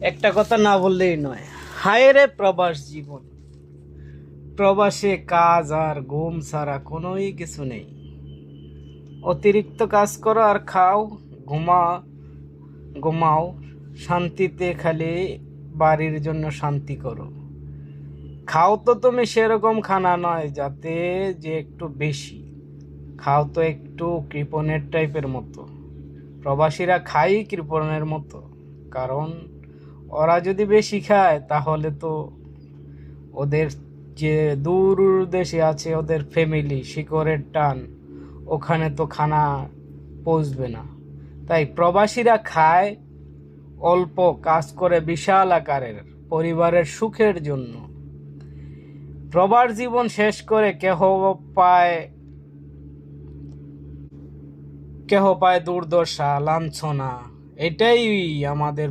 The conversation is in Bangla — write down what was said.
একটা কথা না বললেই নয়। হায় রে প্রবাস জীবন। প্রবাসে কাজ আর ঘুম ছাড়া কোনোই কিছু নেই। অতিরিক্ত কাজ করো আর খাও, ঘুমা, ঘুমাও। শান্তিতে খালি বাড়ির জন্য শান্তি করো। খাও তো তুমি সেরকম খানা নয়, যাতে যে একটু বেশি। খাও তো একটু কৃপণের টাইপের মতো। প্রবাসীরা খাই কৃপণের মতো, কারণ ওরা যদি বেশি খায়, তাহলে তো ওদের যে দূর দেশে আছে ওদের ফ্যামিলি শিকড়ের টান, ওখানে তো খানা পৌঁছবে না। তাই প্রবাসীরা খায় অল্প কাজ করে বিশাল আকারের পরিবারের সুখের জন্য। প্রবার জীবন শেষ করে কেহ পায় কেহ পায় দুর্দশা, লাঞ্ছনা, এটাই আমাদের